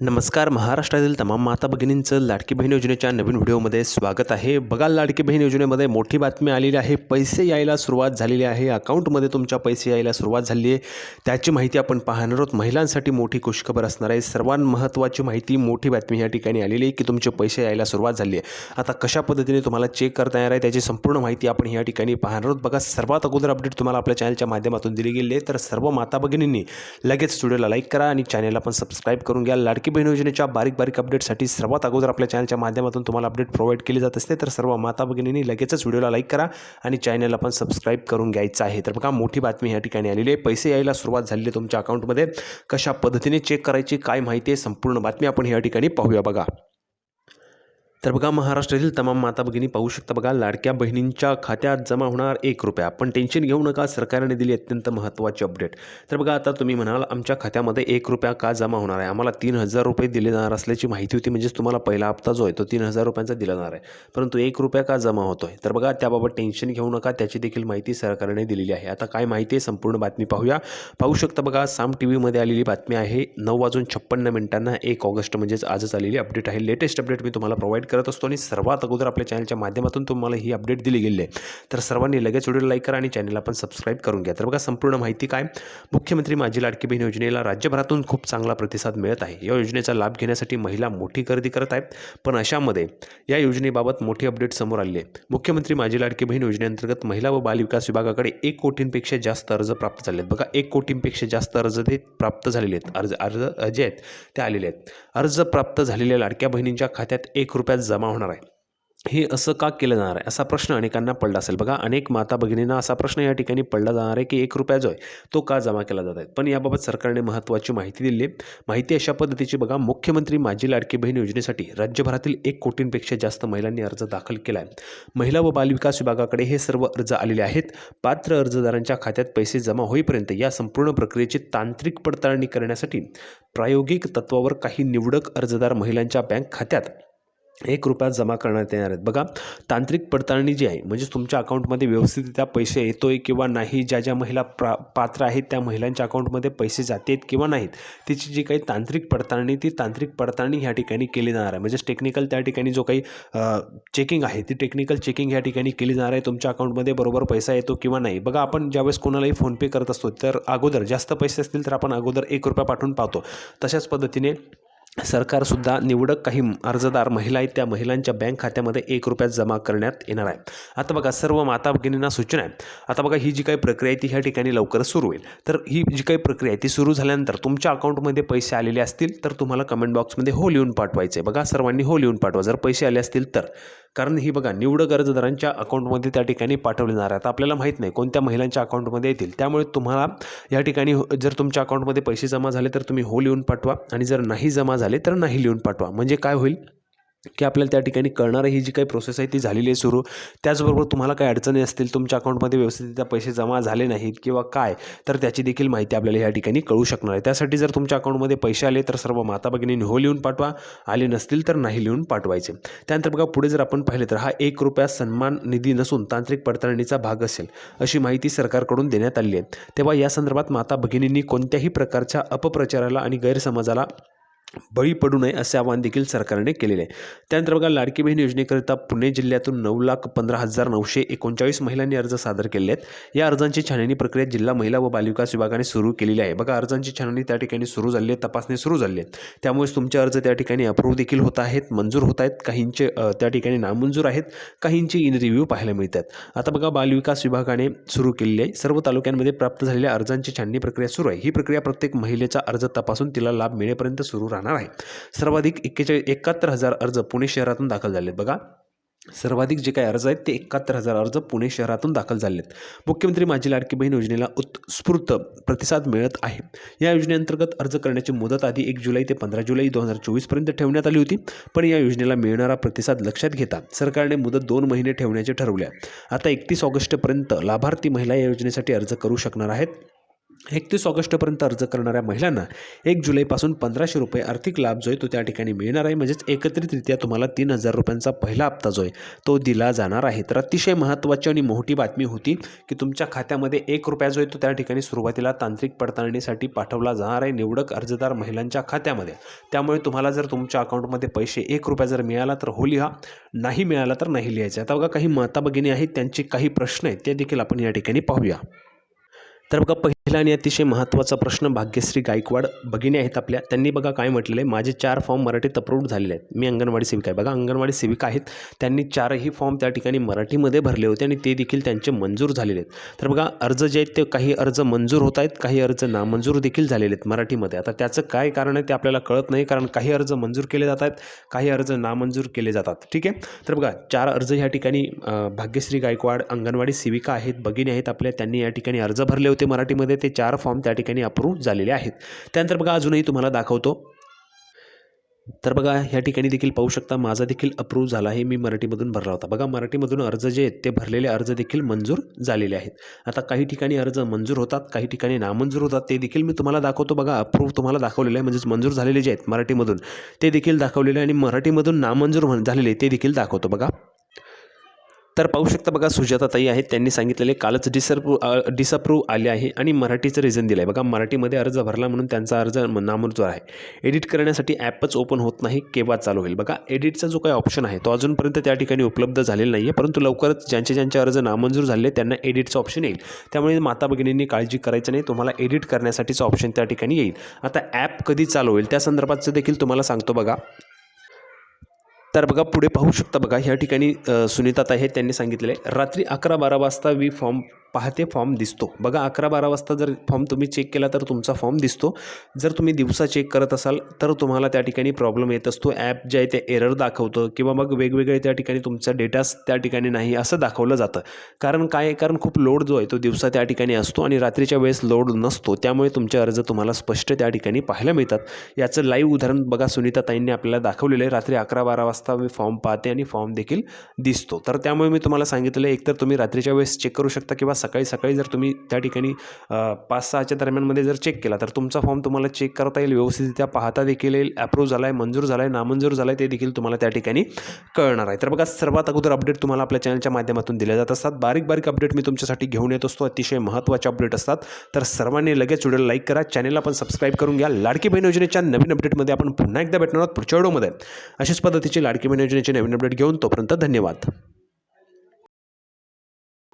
नमस्कार. महाराष्ट्रातील तमाम माता भगिनींचं लाडकी बहीण योजनेच्या नवीन व्हिडिओमध्ये स्वागत आहे. बघा लाडकी बहीण योजनेमध्ये मोठी बातमी आलेली आहे. पैसे यायला सुरुवात झालेली आहे. अकाउंटमध्ये तुमच्या पैसे यायला सुरुवात झाली आहे. त्याची माहिती आपण पाहणार आहोत. महिलांसाठी मोठी खुशखबर असणार आहे. सर्वात महत्त्वाची माहिती मोठी बातमी या ठिकाणी आलेली आहे की तुमचे पैसे यायला सुरुवात झाली आहे. आता कशा पद्धतीने तुम्हाला चेक करता येणार आहे त्याची संपूर्ण माहिती आपण या ठिकाणी पाहणार आहोत. बघा सर्वात अगोदर अपडेट तुम्हाला आपल्या चॅनलच्या माध्यमातून दिली गेली आहे. तर सर्व माता भगिनींनी लगेच व्हिडिओला लाईक करा आणि चॅनलला पण सबस्क्राईब करून घ्या. लाडकी बहीण योजनेच्या बारीक बारीक अपडेटसाठी सर्वात अगोदर आपल्या चॅनलच्या माध्यमातून तुम्हाला अपडेट प्रोव्हाइड केली जात असते तर सर्व माता भगिनींनी लगेचच व्हिडिओला लाईक करा आणि चॅनलला पण सबस्क्राईब करून घ्यायचं आहे. तर बघा मोठी बातमी या ठिकाणी आलेली आहे. पैसे यायला सुरुवात झालेली आहे तुमच्या अकाउंटमध्ये कशा पद्धतीने चेक करायची काय माहिती आहे? संपूर्ण बातमी आपण या ठिकाणी पाहूया बघा. तर बघा महाराष्ट्रातील तमाम माता भगिनी पाहू शकता बघा लाडक्या बहिणींच्या खात्यात जमा होणार एक रुपया. पण टेन्शन घेऊ नका सरकारने दिली अत्यंत महत्त्वाची अपडेट तर बघा आता तुम्ही म्हणाल आमच्या खात्यामध्ये एक रुपया का जमा होणार आहे? आम्हाला तीन हजार रुपये दिले जाणार असल्याची माहिती होती म्हणजेच तुम्हाला पहिला हप्ता जो आहे तो तीन हजार रुपयांचा दिला जाणार आहे. परंतु एक रुपया का जमा होतो आहे तर बघा त्याबाबत टेन्शन घेऊ नका त्याची देखील माहिती सरकारने दिलेली आहे. आता काय माहिती आहे संपूर्ण बातमी पाहूया. पाहू शकता बघा साम टी व्हीमध्ये आलेली बातमी आहे नऊ वाजून छप्पन्न मिनिटांना एक ऑगस्ट म्हणजेच आजच आलेली अपडेट आहे. लेटेस्ट अपडेट मी तुम्हाला प्रोव्हाइड करत असतो आणि सर्वात अगोदर आपल्या चॅनलच्या माध्यमातून तुम्हाला ही अपडेट दिली गेली आहे. तर सर्वांनी लगेच व्हिडिओ लाईक करा आणि चॅनलला पण सबस्क्राईब करून घ्या. तर बघा संपूर्ण माहिती काय? मुख्यमंत्री माझी लाडकी बहीण योजनेला राज्यभरातून खूप चांगला प्रतिसाद मिळत आहे. या योजनेचा लाभ घेण्यासाठी महिला मोठी गर्दी करत आहेत. पण अशामध्ये या योजनेबाबत मोठी अपडेट समोर आली आहे. मुख्यमंत्री माझी लाडकी बहीण योजनेअंतर्गत महिला व बाल विकास विभागाकडे एक कोटींपेक्षा जास्त अर्ज प्राप्त झाले आहेत बघा एक कोटींपेक्षा जास्त अर्ज ते प्राप्त झालेले आहेत. अर्ज अर्ज जे आहेत ते आलेले आहेत. अर्ज प्राप्त झालेल्या लाडक्या बहिणींच्या खात्यात एक रुपया रुपयात जमा होणार आहे. हे असं का केलं जाणार आहे? असा प्रश्न अनेकांना पडला असेल. बघा अनेक माता भगिनींना असा प्रश्न या ठिकाणी पडला जाणार आहे की एक रुपया जो आहे तो का जमा केला जात आहे? पण याबाबत सरकारने महत्त्वाची माहिती दिली आहे. माहिती अशा पद्धतीची बघा मुख्यमंत्री माझी लाडकी बहीण योजनेसाठी राज्यभरातील एक कोटींपेक्षा जास्त महिलांनी अर्ज दाखल केला आहे. महिला व बालविकास विभागाकडे हे सर्व अर्ज आलेले आहेत. पात्र अर्जदारांच्या खात्यात पैसे जमा होईपर्यंत या संपूर्ण प्रक्रियेची तांत्रिक पडताळणी करण्यासाठी प्रायोगिक तत्वावर काही निवडक अर्जदार महिलांच्या बँक खात्यात एक रुपया जमा करण्यात येणार आहेत. बघा तांत्रिक पडताळणी जी आहे म्हणजे तुमच्या अकाउंटमध्ये व्यवस्थितरित्या पैसे येतो आहे किंवा नाही ज्या ज्या महिला प्रा पात्र आहेत त्या महिलांच्या अकाउंटमध्ये पैसे जातेत किंवा नाहीत तिची जी काही तांत्रिक पडताळणी ती तांत्रिक पडताळणी ह्या ठिकाणी केली जाणार आहे. म्हणजेच टेक्निकल त्या ठिकाणी जो काही चेकिंग आहे ती टेक्निकल चेकिंग ह्या ठिकाणी केली जाणार आहे. तुमच्या अकाउंटमध्ये बरोबर पैसा येतो किंवा नाही. बघा आपण ज्यावेळेस कोणालाही फोनपे करत असतो तर अगोदर जास्त पैसे असतील तर आपण अगोदर एक रुपया पाठवून पाहतो. तशाच पद्धतीने सरकारसुद्धा निवडक काही अर्जदार महिला आहेत त्या महिलांच्या बँक खात्यामध्ये एक रुपयात जमा करण्यात येणार आहे. आता बघा सर्व माता भगिनींना सूचना आहे. आता बघा ही जी काही प्रक्रिया आहे ती ह्या ठिकाणी लवकरच सुरू होईल. तर ही जी काही प्रक्रिया आहे ती सुरू झाल्यानंतर तुमच्या अकाउंटमध्ये पैसे आलेले असतील तर तुम्हाला कमेंट बॉक्समध्ये हो लिहून पाठवायचे बघा सर्वांनी हो लिहून पाठवा. जर पैसे आले असतील तर. कारण ही बघा निवडक अर्जदारांच्या अकाउंटमध्ये त्या ठिकाणी पाठवले जाणार आहे. आपल्याला माहीत नाही कोणत्या महिलांच्या अकाउंटमध्ये येतील. त्यामुळे तुम्हाला या ठिकाणी हो, जर तुमच्या अकाउंटमध्ये पैसे जमा झाले तर तुम्ही हो लिहून पाठवा. आणि जर नाही जमा झाले तर नाही लिहून पाठवा. म्हणजे काय होईल? की आपल्याला त्या ठिकाणी कळणारं ही जी काही प्रोसेस आहे ती झालेली आहे सुरू. त्याचबरोबर तुम्हाला काही अडचणी असतील तुमच्या अकाउंटमध्ये व्यवस्थितरित्या पैसे जमा झाले नाहीत किंवा काय तर त्याची देखील माहिती आपल्याला या ठिकाणी कळू शकणार आहे. त्यासाठी जर तुमच्या अकाउंटमध्ये पैसे आले तर सर्व माता भगिनींनी हो लिहून पाठवा. आले नसतील तर नाही लिहून पाठवायचे. त्यानंतर बघा पुढे जर आपण पाहिले तर हा एक रुपया सन्मान निधी नसून तांत्रिक पडताळणीचा भाग असेल अशी माहिती सरकारकडून देण्यात आली आहे. तेव्हा या संदर्भात माता भगिनींनी कोणत्याही प्रकारच्या अपप्रचाराला आणि गैरसमजाला बळी पडू नये असे आवाहन देखील सरकारने केलेले आहे. त्यानंतर बघा लाडकी बहीण योजनेकरिता पुणे जिल्ह्यातून नऊ लाख पंधरा हजार नऊशे एकोणचाळीस महिलांनी अर्ज सादर केले आहेत. या अर्जांची छाननी प्रक्रिया जिल्हा महिला व बालविकास विभागाने सुरू केलेली आहे. बघा अर्जांची छाननी त्या ठिकाणी सुरू झाली आहे तपासणी सुरू झाली आहे. त्यामुळेच तुमचे अर्ज त्या ठिकाणी अप्रूव्ह देखील होत आहेत मंजूर होत आहेत. काहींचे त्या ठिकाणी नामंजूर आहेत काहींचे इन रिव्ह्यू पाहायला मिळतात. आता बघा बालविकास विभागाने सुरू केलेली आहे. सर्व तालुक्यांमध्ये प्राप्त झालेल्या अर्जांची छाननी प्रक्रिया सुरू आहे. ही प्रक्रिया प्रत्येक महिलेचा अर्ज तपासून तिला लाभ मिळेपर्यंत सुरू राहणार आहे. सर्वाधिक एक्केचाळीस एकाहत्तर हजार अर्ज पुणे शहरातून दाखल झाले आहेत बघा. सर्वाधिक जे काही अर्ज आहेत ते एकाहत्तर हजार अर्ज पुणे शहरातून दाखल झाले आहेत मुख्यमंत्री माझी लाडकी बहीण योजनेला उत्स्फूर्त प्रतिसाद मिळत आहे. या योजनेअंतर्गत अर्ज करण्याची मुदत आधी एक जुलै ते पंधरा जुलै दोन हजार चोवीसपर्यंत ठेवण्यात आली होती. पण या योजनेला मिळणारा प्रतिसाद लक्षात घेता सरकारने मुदत दोन महिने ठेवण्याचे ठरवले आहे. आता एकतीस ऑगस्टपर्यंत लाभार्थी महिला या योजनेसाठी अर्ज करू शकणार आहेत. एकतीस ऑगस्टपर्यंत अर्ज करणाऱ्या महिलांना एक जुलैपासून पंधराशे रुपये आर्थिक लाभ जो आहे तो त्या ठिकाणी मिळणार आहे. म्हणजेच एकत्रितरित्या तुम्हाला तीन हजार रुपयांचा पहिला हप्ता जो आहे तो दिला जाणार आहे. तर अतिशय महत्त्वाची आणि मोठी बातमी होती की तुमच्या खात्यामध्ये एक रुपया जो आहे तो त्या ठिकाणी सुरुवातीला तांत्रिक पडताळणीसाठी पाठवला जाणार आहे. निवडक अर्जदार महिलांच्या खात्यामध्ये. त्यामुळे तुम्हाला जर तुमच्या अकाउंटमध्ये पैसे एक रुपया जर मिळाला तर हो. लिहा नाही मिळाला तर नाही लिहायचं. आता बघा काही माता भगिनी आहेत त्यांचे काही प्रश्न आहेत ते देखील आपण या ठिकाणी पाहूया. तर बघा पहिला आणि अतिशय महत्त्वाचा प्रश्न भाग्यश्री गायकवाड भगिनी आहेत आपल्या. त्यांनी बघा काय म्हटलेलं आहे माझे चार फॉर्म मराठीत अप्रूव्ड झालेले आहेत. मी अंगणवाडी सेविका आहे. बघा अंगणवाडी सेविका आहेत. त्यांनी चारही फॉर्म त्या ठिकाणी मराठीमध्ये भरले होते आणि ते देखील त्यांचे मंजूर झालेले आहेत. तर बघा अर्ज जे आहेत ते काही अर्ज मंजूर होत आहेत काही अर्ज नामंजूर देखील झालेले आहेत मराठीमध्ये. आता त्याचं काय कारण आहे ते आपल्याला कळत नाही कारण काही अर्ज मंजूर केले जात आहेत काही अर्ज नामंजूर केले जातात. ठीक आहे? तर बघा चार अर्ज ह्या ठिकाणी भाग्यश्री गायकवाड अंगणवाडी सेविका आहेत भगिनी आहेत आपल्या. त्यांनी या ठिकाणी अर्ज भरले होते मराठीमध्ये ते चार फॉर्म त्या ठिकाणी अप्रूव्ह झालेले आहेत. त्यानंतर बघा अजूनही तुम्हाला दाखवतो. तर बघा ह्या ठिकाणी देखील पाहू शकता माझा देखील अप्रूव्ह झाला आहे. मी मराठीमधून भरला होता. बघा मराठीमधून अर्ज जे आहेत ते भरलेले अर्ज देखील मंजूर झालेले आहेत. आता काही ठिकाणी अर्ज मंजूर होतात काही ठिकाणी नामंजूर होतात ते देखील मी तुम्हाला दाखवतो. बघा अप्रूव्ह तुम्हाला दाखवलेलं आहे म्हणजेच मंजूर झालेले जे आहेत मराठीमधून ते देखील दाखवलेले आहे आणि मराठीमधून नामंजूर झालेले ते देखील दाखवतो. बघा. तर पाहू शकता बघा सुजाता ताई आहेत. त्यांनी सांगितलेले कालच डिसअप्रू डिसअप्रूव्ह आले आहे आणि मराठीचं रिझन दिलं आहे बघा मराठीमध्ये अर्ज भरला म्हणून त्यांचा अर्ज नामंजूर आहे. एडिट करण्यासाठी ॲपच ओपन होत नाही केव्हा चालू होईल? बघा एडिटचा जो काही ऑप्शन आहे तो अजूनपर्यंत त्या ठिकाणी उपलब्ध झालेला नाही आहे परंतु लवकरच ज्यांचे ज्यांचे अर्ज नामंजूर झाले त्यांना एडिटचा ऑप्शन येईल. त्यामुळे माता भगिनींनी काळजी करायचं नाही तुम्हाला एडिट करण्यासाठीचं ऑप्शन त्या ठिकाणी येईल. आता ॲप कधी चालू होईल त्या संदर्भातचं देखील तुम्हाला सांगतो बघा. तर बघा पुढे पाहू शकता बघा ह्या ठिकाणी सुनीताता सुनीता आहे त्यांनी सांगितलेलं आहे. रात्री अकरा बारा वाजता वी फॉर्म पाहते फॉर्म दिसतो. बघा अकरा बारा वाजता जर फॉर्म तुम्ही चेक केला तर तुमचा फॉर्म दिसतो. जर तुम्ही दिवसा चेक करत असाल तर तुम्हाला त्या ठिकाणी प्रॉब्लेम येत असतो. ॲप जे आहे ते एरर दाखवतं किंवा मग वेगवेगळे त्या ठिकाणी तुमचा डेटाच त्या ठिकाणी नाही असं दाखवलं जातं. कारण काय कारण खूप लोड जो आहे तो दिवसा त्या ठिकाणी असतो आणि रात्रीच्या वेळेस लोड नसतो. त्यामुळे तुमचे अर्ज तुम्हाला स्पष्ट त्या ठिकाणी पाहायला मिळतात. याचं लाईव्ह उदाहरण बघा सुनीता ताईंनी आपल्याला दाखवलेलं आहे. रात्री अकरा बारा वाजता मी फॉर्म पाहते आणि फॉर्म देखील दिसतो. तर त्यामुळे मी तुम्हाला सांगितलं एकतर तुम्ही रात्रीच्या वेळेस चेक करू शकता किंवा सकाळी सकाळी जर तुम्ही त्या ठिकाणी पाच सहाच्या दरम्यानमध्ये जर चेक केला तर तुमचा फॉर्म तुम्हाला चेक करता येईल व्यवस्थितरित्या पाहता देखील येईल अप्रूव्ह झाला आहे मंजूर झाला आहे नामंजूर झाला आहे ते देखील तुम्हाला त्या ठिकाणी कळणार आहे. तर बघा सर्वात अगोदर अपडेट तुम्हाला आपल्या चॅनलच्या माध्यमातून दिल्या जात असतात. बारीक बारीक अपडेट मी तुमच्यासाठी घेऊन येत असतो. अतिशय महत्त्वाचे अपडेट असतात. तर सर्वांनी लगेच व्हिडिओ लाईक करा. चॅनलला पण सबस्क्राईब करून घ्या. लाडकी बहीण योजनेच्या नवीन अपडेटमध्ये आपण पुन्हा एकदा भेटणार आहोत पुढच्या व्हिडिओमध्ये अशाच पद्धतीची लाडकी बहीण योजनेचे नवीन अपडेट घेऊन तोपर्यंत धन्यवाद.